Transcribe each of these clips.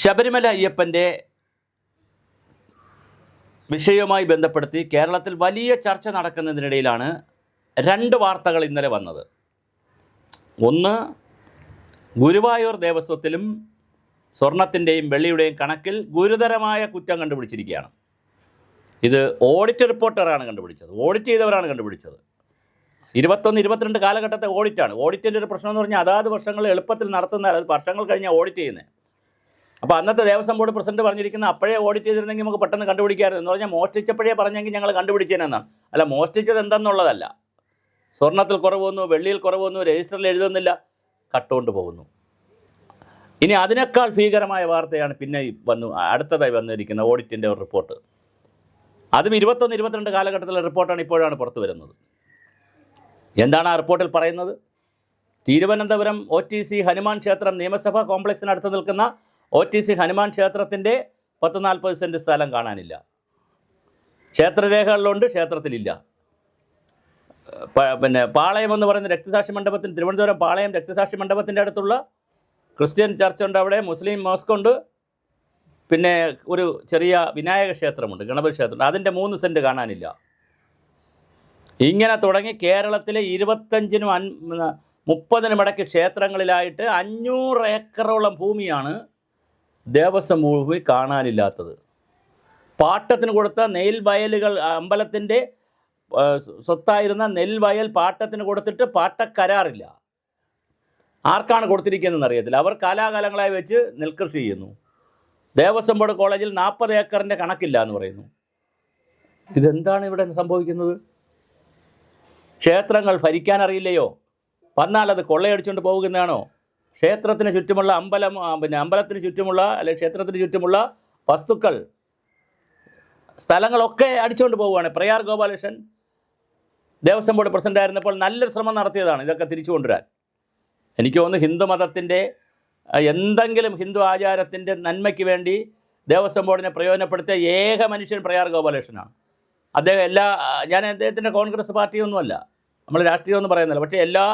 ശബരിമല അയ്യപ്പന്റെ വിഷയവുമായി ബന്ധപ്പെടുത്തി കേരളത്തിൽ വലിയ ചർച്ച നടക്കുന്നതിനിടയിലാണ് രണ്ട് വാർത്തകൾ ഇന്നലെ വന്നത്. ഒന്ന് ഗുരുവായൂർ ദേവസ്വത്തിലും സ്വർണത്തിന്റെയും വെള്ളിയുടെയും കണക്കിൽ ഗുരുതരമായ കുറ്റം കണ്ടുപിടിച്ചിരിക്കുകയാണ്. ഇത് ഓഡിറ്റ് റിപ്പോർട്ടറാണ് കണ്ടുപിടിച്ചത്. ഓഡിറ്റ് ചെയ്തവരാണ് കണ്ടുപിടിച്ചത്. ഇരുപത്തൊന്ന് ഇരുപത്തിരണ്ട് കാലഘട്ടത്തെ ഓഡിറ്റാണ്. ഓഡിറ്റിന്റെ ഒരു പ്രശ്നം എന്ന് പറഞ്ഞാൽ അതാത് വർഷങ്ങൾ എളുപ്പത്തിൽ നടത്തുന്ന വർഷങ്ങൾ കഴിഞ്ഞാൽ ഓഡിറ്റ് ചെയ്യുന്നത് അപ്പോൾ അന്നത്തെ ദേവസ്വം ബോർഡ് പ്രസിഡന്റ് പറഞ്ഞിരിക്കുന്ന അപ്പോഴേ ഓഡിറ്റ് ചെയ്തിരുന്നെങ്കിൽ നമുക്ക് പെട്ടെന്ന് കണ്ടുപിടിക്കാമായിരുന്നു. എന്ന് പറഞ്ഞാൽ മോഷ്ടിച്ചപ്പോഴേ പറഞ്ഞെങ്കിൽ ഞങ്ങൾ കണ്ടുപിടിച്ചേനെന്നാണ്. അല്ല മോഷ്ടിച്ചത് എന്തെന്നുള്ളതല്ല. സ്വർണത്തിൽ കുറവ് വന്നു വെള്ളിയിൽ കുറവ് വന്നു രജിസ്റ്ററിൽ എഴുതുന്നില്ല കട്ടുകൊണ്ട് പോകുന്നു. ഇനി അതിനേക്കാൾ ഭീകരമായ വാർത്തയാണ് പിന്നെ വന്നു അടുത്തതായി വന്നിരിക്കുന്ന ഓഡിറ്റിന്റെ ഒരു റിപ്പോർട്ട് അതും ഇരുപത്തൊന്ന് ഇരുപത്തിരണ്ട് കാലഘട്ടത്തിലെ റിപ്പോർട്ടാണ് ഇപ്പോഴാണ് പുറത്തു വരുന്നത്. എന്താണ് ആ റിപ്പോർട്ടിൽ പറയുന്നത്? Thiruvananthapuram O T C Hanuman ക്ഷേത്രം നിയമസഭാ കോംപ്ലക്സിനടുത്ത് നിൽക്കുന്ന ഒ ടി സി ഹനുമാൻ ക്ഷേത്രത്തിന്റെ പത്ത് നാൽപ്പത് സെന്റ് സ്ഥലം കാണാനില്ല. ക്ഷേത്രരേഖകളിലുണ്ട് ക്ഷേത്രത്തിലില്ല. പിന്നെ പാളയം എന്ന് പറയുന്ന രക്തസാക്ഷി മണ്ഡപത്തിന് തിരുവനന്തപുരം പാളയം രക്തസാക്ഷി മണ്ഡപത്തിന്റെ അടുത്തുള്ള ക്രിസ്ത്യൻ ചർച്ച് ഉണ്ട് അവിടെ മുസ്ലിം മോസ്ക് ഉണ്ട്. പിന്നെ ഒരു ചെറിയ വിനായക ക്ഷേത്രമുണ്ട് ഗണപതി ക്ഷേത്രമുണ്ട്. അതിന്റെ മൂന്ന് സെന്റ് കാണാനില്ല. ഇങ്ങനെ തുടങ്ങി കേരളത്തിലെ ഇരുപത്തഞ്ചിനും അൻ മുപ്പതിനും ഇടയ്ക്ക് ക്ഷേത്രങ്ങളിലായിട്ട് അഞ്ഞൂറ് ഏക്കറോളം ഭൂമിയാണ് ദേവസ്വം ഭൂമി കാണാനില്ലാത്തത്. പാട്ടത്തിന് കൊടുത്ത നെൽവയലുകൾ അമ്പലത്തിന്റെ സ്വത്തായിരുന്ന നെൽവയൽ പാട്ടത്തിന് കൊടുത്തിട്ട് പാട്ടക്കരാറില്ല ആർക്കാണ് കൊടുത്തിരിക്കുന്നതെന്ന് അറിയത്തില്ല. അവർ കാലാകാലങ്ങളായി വെച്ച് നെൽകൃഷി ചെയ്യുന്നു. ദേവസ്വം ബോർഡ് കോളേജിൽ നാൽപ്പത് ഏക്കറിന്റെ കണക്കില്ല എന്ന് പറയുന്നു. ഇതെന്താണ് ഇവിടെ സംഭവിക്കുന്നത്? ക്ഷേത്രങ്ങൾ ഭരിക്കാൻ അറിയില്ലയോ? വന്നാൽ അത് കൊള്ളയടിച്ചുകൊണ്ട് പോകുന്നതാണോ? ക്ഷേത്രത്തിന് ചുറ്റുമുള്ള അമ്പലം പിന്നെ അമ്പലത്തിന് ചുറ്റുമുള്ള അല്ലെങ്കിൽ ക്ഷേത്രത്തിന് ചുറ്റുമുള്ള വസ്തുക്കൾ സ്ഥലങ്ങളൊക്കെ അടിച്ചുകൊണ്ട് പോവുകയാണ്. പ്രയാർ ഗോപാലകൃഷ്ണൻ ദേവസ്വം ബോർഡ് പ്രസിഡന്റ് ആയിരുന്നപ്പോൾ നല്ലൊരു ശ്രമം നടത്തിയതാണ് ഇതൊക്കെ തിരിച്ചു കൊണ്ടുവരാൻ. എനിക്ക് തോന്നുന്നു ഹിന്ദു മതത്തിന്റെ എന്തെങ്കിലും ഹിന്ദു ആചാരത്തിന്റെ നന്മയ്ക്ക് വേണ്ടി ദേവസ്വം ബോർഡിനെ പ്രയോജനപ്പെടുത്തിയ ഏക മനുഷ്യൻ പ്രയാർ ഗോപാലകൃഷ്ണനാണ്. അദ്ദേഹം എല്ലാ ഞാൻ അദ്ദേഹത്തിന്റെ കോൺഗ്രസ് പാർട്ടിയൊന്നുമല്ല. നമ്മൾ രാഷ്ട്രീയമൊന്നും പറയുന്നില്ല. പക്ഷേ എല്ലാ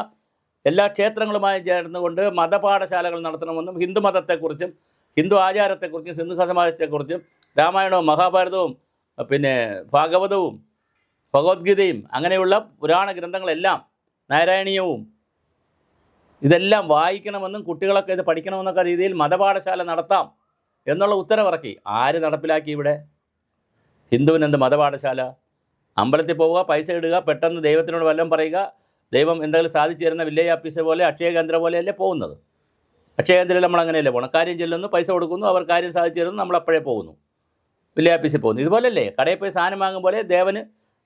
എല്ലാ ക്ഷേത്രങ്ങളുമായി ചേർന്നുകൊണ്ട് മതപാഠശാലകൾ നടത്തണമെന്നും ഹിന്ദു മതത്തെക്കുറിച്ചും ഹിന്ദു ആചാരത്തെക്കുറിച്ചും സിന്ധു സമാജത്തെക്കുറിച്ചും രാമായണവും മഹാഭാരതവും പിന്നെ ഭാഗവതവും ഭഗവത്ഗീതയും അങ്ങനെയുള്ള പുരാണ ഗ്രന്ഥങ്ങളെല്ലാം നാരായണീയവും ഇതെല്ലാം വായിക്കണമെന്നും കുട്ടികളൊക്കെ ഇത് പഠിക്കണമെന്നൊക്കെ രീതിയിൽ മതപാഠശാല നടത്താം എന്നുള്ള ഉത്തരവിറക്കി. ആര് നടപ്പിലാക്കി ഇവിടെ? ഹിന്ദുവിനെന്ത് മതപാഠശാല? അമ്പലത്തിൽ പോവുക പൈസ ഇടുക പെട്ടെന്ന് ദൈവത്തിനോട് വല്ലതും പറയുക ദൈവം എന്തെങ്കിലും സാധിച്ചു തരുന്ന വില്ലേജ് ഓഫീസർ പോലെ അക്ഷയ കേന്ദ്രം പോലെയല്ലേ പോകുന്നത്? അക്ഷയ കേന്ദ്രത്തിൽ നമ്മൾ അങ്ങനെയല്ലേ പോകണം കാര്യം ചെല്ലുന്നു പൈസ കൊടുക്കുന്നു അവർ കാര്യം സാധിച്ചു തരുന്നു നമ്മൾ അപ്പോഴേ പോകുന്നു. വില്ലേജ് ഓഫീസിൽ പോകുന്നു. ഇതുപോലല്ലേ? കടയിൽ പോയി സാധനം വാങ്ങും പോലെ ദേവന്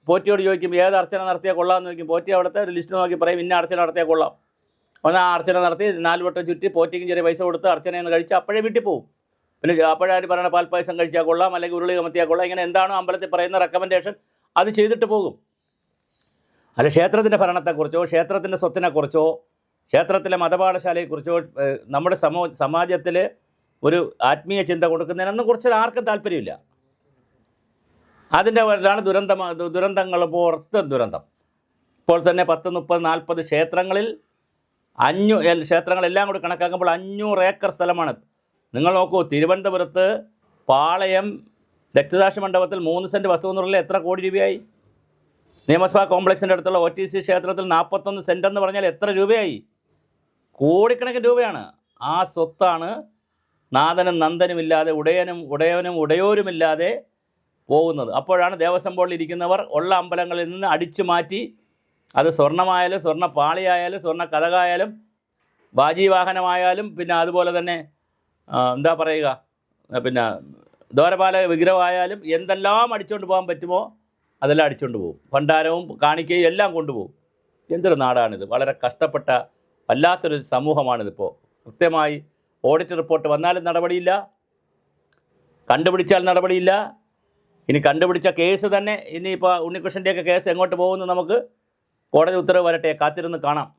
പോറ്റിയോട് ചോദിക്കും ഏത് അർച്ചന നടത്തിയാൽ കൊള്ളാമെന്ന്? ചോദിക്കും. പോറ്റി അവിടുത്തെ ഒരു ലിസ്റ്റ് നോക്കി പറയും ഇന്ന അർച്ചന നടത്തിയാൽ കൊള്ളാം. ഒന്ന് ആ അർച്ചന നടത്തി നാല് വട്ടം ചുറ്റി പോറ്റിക്കും ചെറിയ പൈസ കൊടുത്ത് അർച്ചനയെന്ന് കഴിച്ച് അപ്പോഴേ വീട്ടിൽ പോകും. പിന്നെ അപ്പോഴാര് പറയണ പാൽപ്പായസം കഴിച്ചാൽ കൊള്ളാം അല്ലെങ്കിൽ ഉരുളി കമത്തിയാൽ കൊള്ളാം ഇങ്ങനെ എന്താണോ അമ്പലത്തിൽ പറയുന്ന റെക്കമെൻഡേഷൻ അത് ചെയ്തിട്ട് പോകും. അല്ല ക്ഷേത്രത്തിന്റെ ഭരണത്തെക്കുറിച്ചോ ക്ഷേത്രത്തിന്റെ സ്വത്തിനെക്കുറിച്ചോ ക്ഷേത്രത്തിലെ മതപാഠശാലയെക്കുറിച്ചോ നമ്മുടെ സമൂ സമാജത്തിൽ ഒരു ആത്മീയ ചിന്ത കൊടുക്കുന്നതിനൊന്നും കുറിച്ച് ആർക്കും താല്പര്യമില്ല. അതിന്റെ പേരിലാണ് ദുരന്തം ദുരന്തങ്ങൾ പുറത്ത് ദുരന്തം. ഇപ്പോൾ തന്നെ പത്ത് മുപ്പത് നാൽപ്പത് ക്ഷേത്രങ്ങളിൽ അഞ്ഞൂ ക്ഷേത്രങ്ങളെല്ലാം കൂടി കണക്കാക്കുമ്പോൾ അഞ്ഞൂറ് ഏക്കർ സ്ഥലമാണ്. നിങ്ങൾ നോക്കൂ തിരുവനന്തപുരത്ത് പാളയം രക്തസാക്ഷി മണ്ഡപത്തിൽ മൂന്ന് സെന്റ് വസ്തു എന്ന് പറഞ്ഞാൽ എത്ര കോടി രൂപയായി? നിയമസഭാ കോംപ്ലക്സിന്റെ അടുത്തുള്ള ഒ ടി സി ക്ഷേത്രത്തിൽ നാൽപ്പത്തൊന്ന് സെന്റ് എന്ന് പറഞ്ഞാൽ എത്ര രൂപയായി? കോടിക്കണക്കിന് രൂപയാണ്. ആ സ്വത്താണ് നാഥനും നന്ദനുമില്ലാതെ ഉടയനും ഉടയവനും ഉടയോരുമില്ലാതെ പോകുന്നത്. അപ്പോഴാണ് ദേവസ്വം ബോർഡിൽ ഇരിക്കുന്നവർ ഉള്ള അമ്പലങ്ങളിൽ നിന്ന് അടിച്ചു മാറ്റി അത് സ്വർണമായാലും സ്വർണ പാളിയായാലും സ്വർണ കഥകായാലും വാഹനമായാലും പിന്നെ അതുപോലെ തന്നെ എന്താ പറയുക പിന്നെ ദ്വാരപാലക വിഗ്രഹമായാലും എന്തെല്ലാം അടിച്ചുകൊണ്ട് പോകാൻ പറ്റുമോ അതെല്ലാം അടിച്ചുകൊണ്ട് പോകും ഭണ്ഡാരവും കാണിക്കുകയും എല്ലാം കൊണ്ടുപോകും എന്തൊരു നാടാണിത്. വളരെ കഷ്ടപ്പെട്ട വല്ലാത്തൊരു സമൂഹമാണിതിപ്പോൾ കൃത്യമായി ഓഡിറ്റ് റിപ്പോർട്ട് വന്നാലും നടപടിയില്ല. കണ്ടുപിടിച്ചാൽ നടപടിയില്ല. ഇനി കണ്ടുപിടിച്ച കേസ് തന്നെ ഇനിയിപ്പോൾ ഉണ്ണികൃഷ്ണന്റെയൊക്കെ കേസ് എങ്ങോട്ട് പോകുമെന്ന് നമുക്ക് കോടതി ഉത്തരവ് വരട്ടെ. കാത്തിരുന്ന് കാണാം.